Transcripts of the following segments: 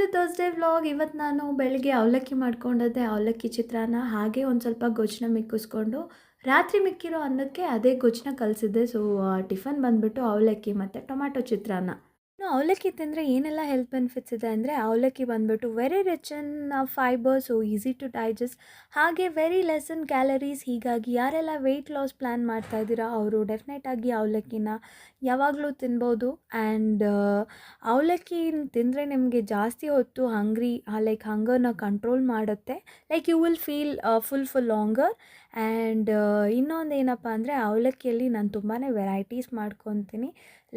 ಇದು Thursday vlog ಇವತ್ತು ನಾನು ಬೆಳಗ್ಗೆ ಅವಲಕ್ಕಿ ಮಾಡ್ಕೊಂಡದ್ದೆ, ಅವಲಕ್ಕಿ ಚಿತ್ರಾನ್ನ. ಹಾಗೆ ಒಂದು ಸ್ವಲ್ಪ ಗೊಜ್ಜನ್ನ ಮಿಕ್ಕಿಸ್ಕೊಂಡು ರಾತ್ರಿ ಮಿಕ್ಕಿರೋ ಅನ್ನಕ್ಕೆ ಅದೇ ಗೊಜ್ಜನ್ನ ಕಲಿಸಿದ್ದೆ. ಸೊ ಟಿಫನ್ ಬಂದುಬಿಟ್ಟು ಅವಲಕ್ಕಿ ಮತ್ತು ಟೊಮ್ಯಾಟೊ ಚಿತ್ರಾನ್ನ. ಇನ್ನು ಅವಲಕ್ಕಿ ತಿಂದರೆ ಏನೆಲ್ಲ ಹೆಲ್ತ್ ಬೆನಿಫಿಟ್ಸ್ ಇದೆ ಅಂದರೆ ಅವಲಕ್ಕಿ ಬಂದುಬಿಟ್ಟು very rich in fiber so easy to digest ಹಾಗೆ ವೆರಿ ಲೆಸ್ ಇನ್ ಕ್ಯಾಲರೀಸ್ ಹೀಗಾಗಿ ಯಾರೆಲ್ಲ ವೆಯ್ಟ್ ಲಾಸ್ ಪ್ಲ್ಯಾನ್ ಮಾಡ್ತಾ ಇದ್ದೀರಾ ಅವರು ಡೆಫಿನೆಟಾಗಿ ಅವಲಕ್ಕಿನ ಯಾವಾಗಲೂ ತಿನ್ಬೋದು. ಆ್ಯಂಡ್ ಅವಲಕ್ಕಿ ತಿಂದರೆ ನಿಮಗೆ ಜಾಸ್ತಿ ಹೊತ್ತು ಹಂಗ್ರಿ ಲೈಕ್ ಹಂಗರ್ನ ಕಂಟ್ರೋಲ್ ಮಾಡುತ್ತೆ. Like you will feel full full longer and ಇನ್ನೊಂದು ಏನಪ್ಪ ಅಂದರೆ ಅವಲಕ್ಕಿಯಲ್ಲಿ ನಾನು ತುಂಬಾ ವೆರೈಟೀಸ್ ಮಾಡ್ಕೊತೀನಿ.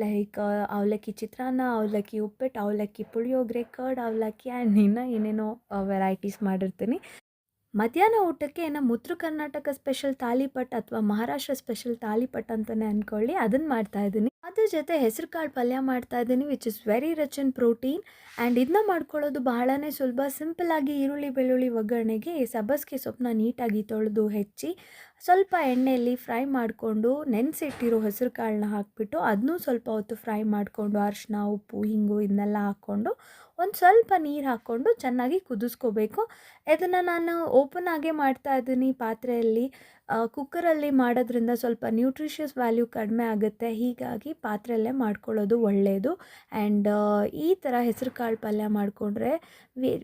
ಲೈಕ್ ಅವಲಕ್ಕಿ ಚಿತ್ರಾನ್ನ, ಅವಲಕ್ಕಿ ಉಪ್ಪಿಟ್ಟು, ಅವಲಕ್ಕಿ ಪುಳಿಯೋಗರೆ, ಕರ್ಡ್ ಅವಲಕ್ಕಿ ಆ್ಯಂಡ್ ಇನ್ನೂ ಏನೇನೋ ವೆರೈಟೀಸ್ ಮಾಡಿರ್ತೀನಿ. ಮಧ್ಯಾಹ್ನ ಊಟಕ್ಕೆ ನಮ್ಮ ಉತ್ತರ ಕರ್ನಾಟಕ ಸ್ಪೆಷಲ್ ತಾಲಿಪಟ್ ಅಥವಾ ಮಹಾರಾಷ್ಟ್ರ ಸ್ಪೆಷಲ್ ತಾಲಿಪಟ್ ಅಂತಲೇ ಅಂದ್ಕೊಳ್ಳಿ ಅದನ್ನು ಮಾಡ್ತಾಯಿದ್ದೀನಿ ಅದ್ರ ಜೊತೆ ಹೆಸರು ಕಾಳು ಪಲ್ಯ ಮಾಡ್ತಾಯಿದ್ದೀನಿ which is very rich in protein and ಇದನ್ನ ಮಾಡ್ಕೊಳ್ಳೋದು ಬಹಳನೇ ಸುಲಭ. ಆಗಿ ಈರುಳ್ಳಿ ಬೆಳ್ಳುಳ್ಳಿ ಒಗ್ಗರಣೆಗೆ ಸಬ್ಬಸಿಗೆ ಸೊಪ್ಪನ್ನ ನೀಟಾಗಿ ತೊಳೆದು ಹೆಚ್ಚಿ ಸ್ವಲ್ಪ ಎಣ್ಣೆಯಲ್ಲಿ ಫ್ರೈ ಮಾಡಿಕೊಂಡು ನೆನೆಸಿಟ್ಟಿರೋ ಹೆಸರು ಕಾಳನ್ನ ಹಾಕಿಬಿಟ್ಟು ಅದನ್ನೂ ಸ್ವಲ್ಪ ಹೊತ್ತು ಫ್ರೈ ಮಾಡಿಕೊಂಡು ಅರಿಶಿನ ಉಪ್ಪು, ಹಿಂಗು ಇದನ್ನೆಲ್ಲ ಹಾಕ್ಕೊಂಡು ಒಂದು ಸ್ವಲ್ಪ ನೀರು ಹಾಕ್ಕೊಂಡು ಚೆನ್ನಾಗಿ ಕುದಿಸ್ಕೋಬೇಕು. ಇದನ್ನು ನಾನು ಓಪನ್ ಆಗೇ ಮಾಡ್ತಾ ಇದ್ದೀನಿ ಪಾತ್ರೆಯಲ್ಲಿ. ಕುಕ್ಕರಲ್ಲಿ ಮಾಡೋದ್ರಿಂದ ಸ್ವಲ್ಪ ನ್ಯೂಟ್ರಿಷಿಯಸ್ ವ್ಯಾಲ್ಯೂ ಕಡಿಮೆ ಆಗುತ್ತೆ. ಹೀಗಾಗಿ ಪಾತ್ರೆಯಲ್ಲೇ ಮಾಡ್ಕೊಳ್ಳೋದು ಒಳ್ಳೆಯದು ಆ್ಯಂಡ್ ಈ ಥರ ಹೆಸರು ಕಾಳು ಪಲ್ಯ ಮಾಡಿಕೊಂಡ್ರೆ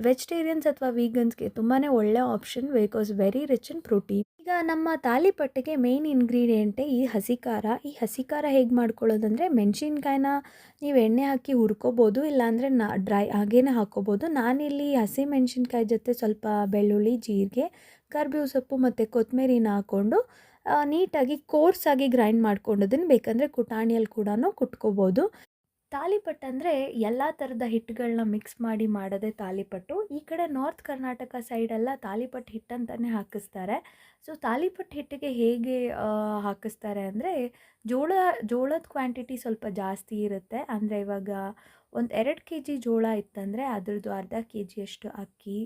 ವೆಜಿಟೇರಿಯನ್ಸ್ ಅಥವಾ ವೀಗನ್ಸ್ಗೆ ತುಂಬಾ ಒಳ್ಳೆಯ option, because very rich in protein. ಈಗ ನಮ್ಮ ತಾಲಿಪಟ್ಟಿಗೆ ಮೇನ್ ಇಂಗ್ರೀಡಿಯೆಂಟೇ ಈ ಹಸಿ ಖಾರ ಈ ಹಸಿ ಖಾರ ಹೇಗೆ ಮಾಡ್ಕೊಳ್ಳೋದಂದರೆ ಮೆಣಸಿನ್ಕಾಯಿನ ನೀವು ಎಣ್ಣೆ ಹಾಕಿ ಹುರ್ಕೋಬೋದು, ಇಲ್ಲಾಂದರೆ ನಾ ಡ್ರೈ ಹಾಗೇನೆ ಹಾಕ್ಕೋಬೋದು ನಾನಿಲ್ಲಿ ಹಸಿ ಮೆಣಸಿನ್ಕಾಯಿ ಜೊತೆ ಸ್ವಲ್ಪ ಬೆಳ್ಳುಳ್ಳಿ, ಜೀರಿಗೆ, ಕರ್ಬೇವು ಸೊಪ್ಪು ಮತ್ತು ಕೊತ್ತಂಬರಿನ ಹಾಕ್ಕೊಂಡು ನೀಟಾಗಿ ಕೋರ್ಸಾಗಿ ಗ್ರೈಂಡ್ ಮಾಡ್ಕೊಂಡೋದನ್ನು ಬೇಕಂದರೆ ಕುಟಾಣಿಯಲ್ಲಿ ಕೂಡ ಕುಟ್ಕೋಬೋದು. ತಾಲಿಪಟ್ಟು ಅಂದರೆ ಎಲ್ಲ ಥರದ ಹಿಟ್ಟುಗಳನ್ನ ಮಿಕ್ಸ್ ಮಾಡಿ ಮಾಡೋದೇ ತಾಲಿಪಟ್ಟು. ಈ ಕಡೆ ನಾರ್ತ್ ಕರ್ನಾಟಕ ಸೈಡೆಲ್ಲ ತಾಲಿಪಟ್ಟು ಹಿಟ್ಟಂತಲೇ ಹಾಕಿಸ್ತಾರೆ. ಸೊ ತಾಲಿಪಟ್ಟು ಹಿಟ್ಟಿಗೆ ಹೇಗೆ ಹಾಕಿಸ್ತಾರೆ ಅಂದರೆ ಜೋಳ, ಜೋಳದ ಕ್ವಾಂಟಿಟಿ ಸ್ವಲ್ಪ ಜಾಸ್ತಿ ಇರುತ್ತೆ. ಅಂದರೆ ಇವಾಗ ಒಂದು ಎರಡು ಕೆ ಜಿ ಜೋಳ ಇತ್ತಂದರೆ ಅದ್ರದ್ದು ಅರ್ಧ ಕೆ ಜಿಯಷ್ಟು ಅಕ್ಕಿ,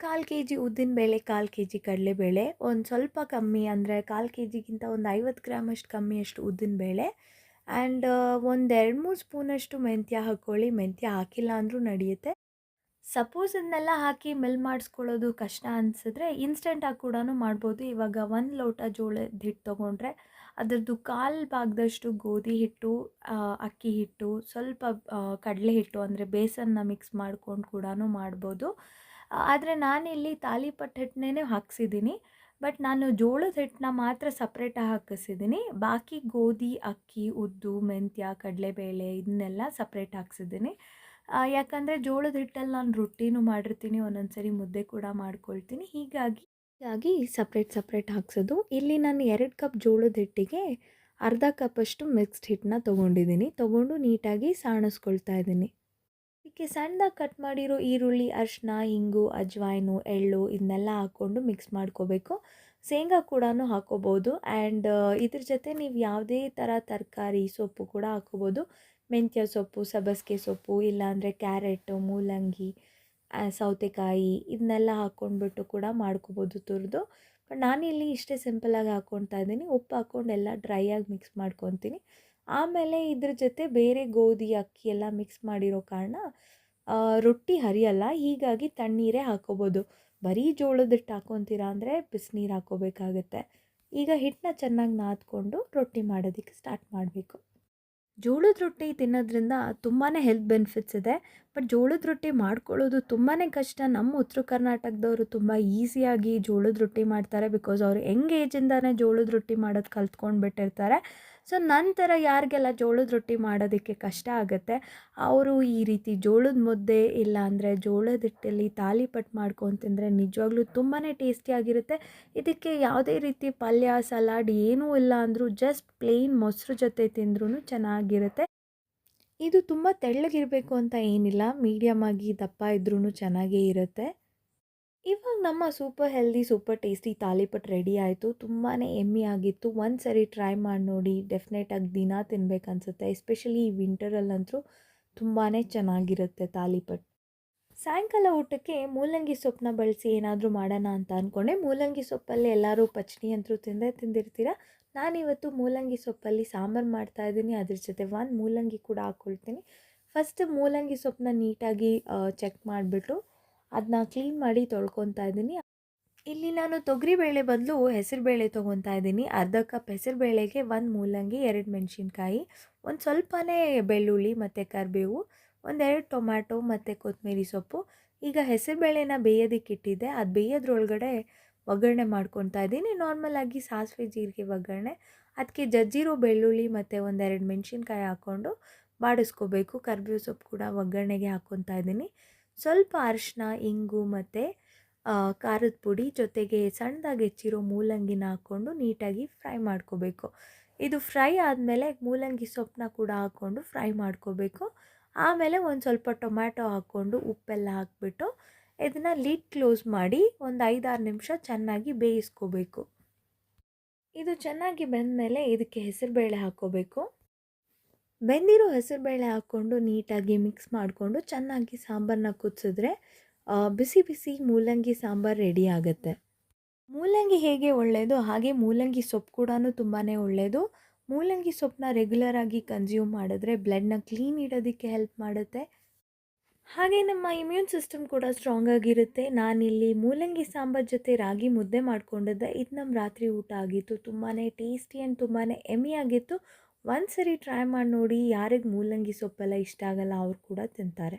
ಕಾಲು ಕೆ ಜಿ ಉದ್ದಿನಬೇಳೆ ಕಾಲು ಕೆ ಜಿ ಕಡಲೆಬೇಳೆ, ಒಂದು ಸ್ವಲ್ಪ ಕಮ್ಮಿ ಅಂದರೆ ಕಾಲು ಕೆ ಜಿಗಿಂತ ಒಂದು ಐವತ್ತು ಗ್ರಾಮಷ್ಟು ಕಮ್ಮಿಯಷ್ಟು ಉದ್ದಿನಬೇಳೆ ಆ್ಯಂಡ್ ಒಂದು ಎರಡು ಮೂರು ಸ್ಪೂನಷ್ಟು ಮೆಂತ್ಯ ಹಾಕ್ಕೊಳ್ಳಿ. ಮೆಂತ್ಯ ಹಾಕಿಲ್ಲ ಅಂದರೂ ನಡೆಯುತ್ತೆ. ಸಪೋಸ್ ಇದನ್ನೆಲ್ಲ ಹಾಕಿ ಮೆಲ್ ಮಾಡಿಸ್ಕೊಳ್ಳೋದು ಕಷ್ಟ ಅನಿಸಿದ್ರೆ ಇನ್ಸ್ಟೆಂಟಾಗಿ ಕೂಡ ಮಾಡ್ಬೋದು. ಇವಾಗ ಒಂದು ಲೋಟ ಜೋಳದ ಹಿಟ್ಟು ತೊಗೊಂಡ್ರೆ ಅದರದ್ದು ಕಾಲು ಭಾಗದಷ್ಟು ಗೋಧಿ ಹಿಟ್ಟು ಅಕ್ಕಿ ಹಿಟ್ಟು, ಸ್ವಲ್ಪ ಕಡಲೆ ಹಿಟ್ಟು ಅಂದರೆ ಬೇಸನ್ನ ಮಿಕ್ಸ್ ಮಾಡ್ಕೊಂಡು ಕೂಡ ಮಾಡ್ಬೋದು. ಆದರೆ ನಾನಿಲ್ಲಿ ತಾಲಿಪಟ್ಟು ಹಿಟ್ಟನೇ ಹಾಕ್ಸಿದ್ದೀನಿ. ಬಟ್ ನಾನು ಜೋಳದ ಹಿಟ್ಟನ್ನ ಮಾತ್ರ ಸಪ್ರೇಟಾಗಿ ಹಾಕಿಸಿದ್ದೀನಿ ಬಾಕಿ ಗೋಧಿ, ಅಕ್ಕಿ, ಉದ್ದು, ಮೆಂತ್ಯ, ಕಡಲೆಬೇಳೆ ಇದನ್ನೆಲ್ಲ ಸಪ್ರೇಟ್ ಹಾಕ್ಸಿದ್ದೀನಿ ಯಾಕಂದರೆ ಜೋಳದ ಹಿಟ್ಟಲ್ಲಿ ನಾನು ರೊಟ್ಟಿನೂ ಮಾಡಿರ್ತೀನಿ ಒಂದೊಂದು ಸರಿ ಮುದ್ದೆ ಕೂಡ ಮಾಡ್ಕೊಳ್ತೀನಿ. ಹೀಗಾಗಿ ಹೀಗಾಗಿ ಸಪ್ರೇಟ್ ಸಪ್ರೇಟ್ ಹಾಕ್ಸೋದು ಇಲ್ಲಿ ನಾನು ಎರಡು ಕಪ್ ಜೋಳದ ಹಿಟ್ಟಿಗೆ ಅರ್ಧ ಕಪ್ಪಷ್ಟು ಮಿಕ್ಸ್ಡ್ ಹಿಟ್ಟನ್ನ ತೊಗೊಂಡಿದ್ದೀನಿ ತೊಗೊಂಡು ನೀಟಾಗಿ ಸಾಣಿಸ್ಕೊಳ್ತಾ ಇದ್ದೀನಿ ಇದಕ್ಕೆ ಸಣ್ಣದಾಗಿ ಕಟ್ ಮಾಡಿರೋ ಈರುಳ್ಳಿ ಅರಿಶಿನ ಹಿಂಗು ಅಜ್ವಾಯ್ನು, ಎಳ್ಳು ಇದನ್ನೆಲ್ಲ ಹಾಕ್ಕೊಂಡು ಮಿಕ್ಸ್ ಮಾಡ್ಕೋಬೇಕು. ಶೇಂಗಾ ಕೂಡ ಹಾಕೋಬೋದು ಆ್ಯಂಡ್ ಇದ್ರ ಜೊತೆ ನೀವು ಯಾವುದೇ ಥರ ತರಕಾರಿ ಸೊಪ್ಪು ಕೂಡ ಹಾಕೋಬೋದು ಮೆಂತ್ಯ ಸೊಪ್ಪು ಸಬಸ್ಗೆ ಸೊಪ್ಪು, ಇಲ್ಲಾಂದರೆ ಕ್ಯಾರೆಟು, ಮೂಲಂಗಿ ಸೌತೆಕಾಯಿ ಇದನ್ನೆಲ್ಲ ಹಾಕ್ಕೊಂಡ್ಬಿಟ್ಟು ಕೂಡ ಮಾಡ್ಕೋಬೋದು ತುರಿದು. ಬಟ್ ನಾನಿಲ್ಲಿ ಇಷ್ಟೇ ಸಿಂಪಲಾಗಿ ಹಾಕ್ಕೊತಾ ಇದ್ದೀನಿ. ಉಪ್ಪು ಹಾಕ್ಕೊಂಡು ಎಲ್ಲ ಡ್ರೈಯಾಗಿ ಮಿಕ್ಸ್ ಮಾಡ್ಕೊತೀನಿ. ಆಮೇಲೆ ಇದ್ರ ಜೊತೆ ಬೇರೆ ಗೋಧಿ, ಅಕ್ಕಿ ಎಲ್ಲ ಮಿಕ್ಸ್ ಮಾಡಿರೋ ಕಾರಣ ರೊಟ್ಟಿ ಹರಿಯಲ್ಲ. ಹೀಗಾಗಿ ತಣ್ಣೀರೇ ಹಾಕೋಬೋದು. ಬರೀ ಜೋಳದ ಹಿಟ್ಟು ಹಾಕೊತೀರಾ ಅಂದರೆ ಬಿಸಿನೀರು ಹಾಕೋಬೇಕಾಗತ್ತೆ. ಈಗ ಹಿಟ್ಟನ್ನ ಚೆನ್ನಾಗಿ ನಾದ್ಕೊಂಡು ರೊಟ್ಟಿ ಮಾಡೋದಕ್ಕೆ ಸ್ಟಾರ್ಟ್ ಮಾಡಬೇಕು. ಜೋಳದ ರೊಟ್ಟಿ ತಿನ್ನೋದ್ರಿಂದ ತುಂಬಾ ಹೆಲ್ತ್ ಬೆನಿಫಿಟ್ಸ್ ಇದೆ. ಬಟ್ ಜೋಳದ ರೊಟ್ಟಿ ಮಾಡ್ಕೊಳ್ಳೋದು ತುಂಬಾ ಕಷ್ಟ. ನಮ್ಮ ಉತ್ತರ ಕರ್ನಾಟಕದವರು ತುಂಬ ಈಸಿಯಾಗಿ ಜೋಳದ ರೊಟ್ಟಿ ಮಾಡ್ತಾರೆ. ಬಿಕಾಸ್ ಅವರು ಯಂಗ್ ಏಜಿಂದಾನೇ ಜೋಳದ ರೊಟ್ಟಿ ಮಾಡೋದು ಕಲ್ತ್ಕೊಂಡು ಬಿಟ್ಟಿರ್ತಾರೆ ಸೊ ನಂತರ ಯಾರಿಗೆಲ್ಲ ಜೋಳದ ರೊಟ್ಟಿ ಮಾಡೋದಕ್ಕೆ ಕಷ್ಟ ಆಗುತ್ತೆ, ಅವರು ಈ ರೀತಿ ಜೋಳದ ಮುದ್ದೆ ಇಲ್ಲ ಅಂದರೆ ಜೋಳದ ಹಿಟ್ಟಲ್ಲಿ ತಾಲಿಪಟ್ಟು ಮಾಡ್ಕೊಂಡು ತಿಂದರೆ ನಿಜವಾಗ್ಲೂ ತುಂಬಾ ಟೇಸ್ಟಿಯಾಗಿರುತ್ತೆ ಇದಕ್ಕೆ ಯಾವುದೇ ರೀತಿ ಪಲ್ಯ, ಸಲಾಡ್ ಏನೂ ಇಲ್ಲ ಅಂದರೂ ಜಸ್ಟ್ ಪ್ಲೇನ್ ಮೊಸರು ಜೊತೆ ತಿಂದ್ರೂ ಚೆನ್ನಾಗಿರುತ್ತೆ. ಇದು ತುಂಬ ತೆಳ್ಳಗಿರಬೇಕು ಅಂತ ಏನಿಲ್ಲ ಮೀಡಿಯಮ್ ಆಗಿ ದಪ್ಪ ಇದ್ರೂ ಚೆನ್ನಾಗೇ ಇರುತ್ತೆ. ಇವಾಗ ನಮ್ಮ super healthy super tasty thalipeeth ready ಆಯಿತು. ತುಂಬಾ ಎಮ್ಮಿ ಆಗಿತ್ತು. ಒಂದು ಸರಿ ಟ್ರೈ ಮಾಡಿ ನೋಡಿ. ಡೆಫಿನೆಟಾಗಿ ದಿನ ತಿನ್ಬೇಕು ಅನಿಸುತ್ತೆ ಎಸ್ಪೆಷಲಿ ಈ ವಿಂಟರಲ್ಲಂತೂ ತುಂಬಾ ಚೆನ್ನಾಗಿರುತ್ತೆ ತಾಲಿಪಟ್ ಸಾಯಂಕಾಲ ಊಟಕ್ಕೆ ಮೂಲಂಗಿ ಸೊಪ್ಪನ್ನ ಬಳಸಿ ಏನಾದರೂ ಮಾಡೋಣ ಅಂತ ಅಂದ್ಕೊಂಡೆ ಮೂಲಂಗಿ ಸೊಪ್ಪಲ್ಲಿ ಎಲ್ಲರೂ ಪಚನಿ ಅಂತೂ ತಿಂದೇ ತಿಂದಿರ್ತೀರ? ನಾನಿವತ್ತು ಮೂಲಂಗಿ ಸೊಪ್ಪಲ್ಲಿ ಸಾಂಬಾರು ಮಾಡ್ತಾಯಿದ್ದೀನಿ ಅದ್ರ ಜೊತೆ ಒಂದು ಮೂಲಂಗಿ ಕೂಡ ಹಾಕ್ಕೊಳ್ತೀನಿ ಫಸ್ಟ್ ಮೂಲಂಗಿ ಸೊಪ್ಪನ್ನ ನೀಟಾಗಿ ಚೆಕ್ ಮಾಡಿಬಿಟ್ಟು ಅದನ್ನ ಕ್ಲೀನ್ ಮಾಡಿ ತೊಳ್ಕೊತಾ ಇದ್ದೀನಿ. ಇಲ್ಲಿ ನಾನು ತೊಗರಿಬೇಳೆ ಬದಲು ಹೆಸರುಬೇಳೆ ತೊಗೊತಾ ಇದ್ದೀನಿ. ಅರ್ಧ ಕಪ್ ಹೆಸರುಬೇಳೆಗೆ ಒಂದು ಮೂಲಂಗಿ, ಎರಡು ಮೆಣಸಿನ್ಕಾಯಿ, ಒಂದು ಸ್ವಲ್ಪನೇ ಬೆಳ್ಳುಳ್ಳಿ ಮತ್ತು ಕರಿಬೇವು ಒಂದೆರಡು ಟೊಮ್ಯಾಟೊ ಮತ್ತು ಕೊತ್ತಂಬರಿ ಸೊಪ್ಪು. ಈಗ ಹೆಸರುಬೇಳೆನ ಬೇಯೋದಕ್ಕೆ ಇಟ್ಟಿದ್ದೆ. ಅದು ಬೇಯೋದ್ರೊಳಗಡೆ ಒಗ್ಗರಣೆ ಮಾಡ್ಕೊತಾ ಇದ್ದೀನಿ. ನಾರ್ಮಲಾಗಿ ಸಾಸಿವೆ ಜೀರಿಗೆ ಒಗ್ಗರಣೆ. ಅದಕ್ಕೆ ಜಜ್ಜಿರೋ ಬೆಳ್ಳುಳ್ಳಿ ಮತ್ತು ಒಂದೆರಡು ಮೆಣಸಿನ್ಕಾಯಿ ಹಾಕ್ಕೊಂಡು ಬಾಡಿಸ್ಕೋಬೇಕು. ಕರಿಬೇವು ಸೊಪ್ಪು ಕೂಡ ಒಗ್ಗರಣೆಗೆ ಹಾಕ್ಕೊತಾ ಇದ್ದೀನಿ. ಸ್ವಲ್ಪ ಅರಿಶಿನ ಇಂಗು ಮತ್ತು ಖಾರದ ಪುಡಿ ಜೊತೆಗೆ ಸಣ್ಣದಾಗಿ ಹೆಚ್ಚಿರೋ ಮೂಲಂಗಿನ ಹಾಕ್ಕೊಂಡು ನೀಟಾಗಿ ಫ್ರೈ ಮಾಡ್ಕೋಬೇಕು. ಇದು ಫ್ರೈ ಆದಮೇಲೆ ಮೂಲಂಗಿ ಸೊಪ್ಪನ್ನ ಕೂಡ ಹಾಕ್ಕೊಂಡು ಫ್ರೈ ಮಾಡ್ಕೋಬೇಕು. ಆಮೇಲೆ ಒಂದು ಸ್ವಲ್ಪ ಟೊಮ್ಯಾಟೊ ಹಾಕ್ಕೊಂಡು ಉಪ್ಪೆಲ್ಲ ಹಾಕ್ಬಿಟ್ಟು ಇದನ್ನು ಲಿಡ್ ಕ್ಲೋಸ್ ಮಾಡಿ ಒಂದು ಐದಾರು ನಿಮಿಷ ಚೆನ್ನಾಗಿ ಬೇಯಿಸ್ಕೋಬೇಕು. ಇದು ಚೆನ್ನಾಗಿ ಬೆಂದಮೇಲೆ ಇದಕ್ಕೆ ಹೆಸರುಬೇಳೆ ಹಾಕ್ಕೋಬೇಕು. ಬೆಂದಿರೋ ಹೆಸರುಬೇಳೆ ಹಾಕ್ಕೊಂಡು ನೀಟಾಗಿ ಮಿಕ್ಸ್ ಮಾಡಿಕೊಂಡು ಚೆನ್ನಾಗಿ ಸಾಂಬಾರನ್ನ ಕುದಿಸಿದ್ರೆ ಬಿಸಿ ಬಿಸಿ ಮೂಲಂಗಿ ಸಾಂಬಾರು ರೆಡಿ ಆಗುತ್ತೆ. ಮೂಲಂಗಿ ಹೇಗೆ ಒಳ್ಳೆಯದು ಹಾಗೆ ಮೂಲಂಗಿ ಸೊಪ್ಪು ಕೂಡ ತುಂಬಾ ಒಳ್ಳೆಯದು ಮೂಲಂಗಿ ಸೊಪ್ಪನ್ನ ರೆಗ್ಯುಲರಾಗಿ ಕನ್ಸ್ಯೂಮ್ ಮಾಡಿದ್ರೆ ಬ್ಲಡ್ನ ಕ್ಲೀನ್ ಇಡೋದಕ್ಕೆ ಹೆಲ್ಪ್ ಮಾಡುತ್ತೆ. ಹಾಗೆ ನಮ್ಮ ಇಮ್ಯೂನ್ ಸಿಸ್ಟಮ್ ಕೂಡ ಸ್ಟ್ರಾಂಗ್ ಆಗಿರುತ್ತೆ. ನಾನಿಲ್ಲಿ ಮೂಲಂಗಿ ಸಾಂಬಾರ್ ಜೊತೆ ರಾಗಿ ಮುದ್ದೆ ಮಾಡ್ಕೊಂಡಿದ್ದೆ. ಇದು ನಮ್ಮ ರಾತ್ರಿ ಊಟ ಆಗಿತ್ತು. ತುಂಬಾ ಟೇಸ್ಟಿ ಆ್ಯಂಡ್ ತುಂಬಾ ಎಮ್ಮಿ ಆಗಿತ್ತು. ಒಂದು ಸರಿ ಟ್ರೈ ಮಾಡಿ ನೋಡಿ ಯಾರಿಗೆ ಮೂಲಂಗಿ ಸೊಪ್ಪೆಲ್ಲ ಇಷ್ಟ ಆಗಲ್ಲ ಅವ್ರು ಕೂಡ ತಿಂತಾರೆ.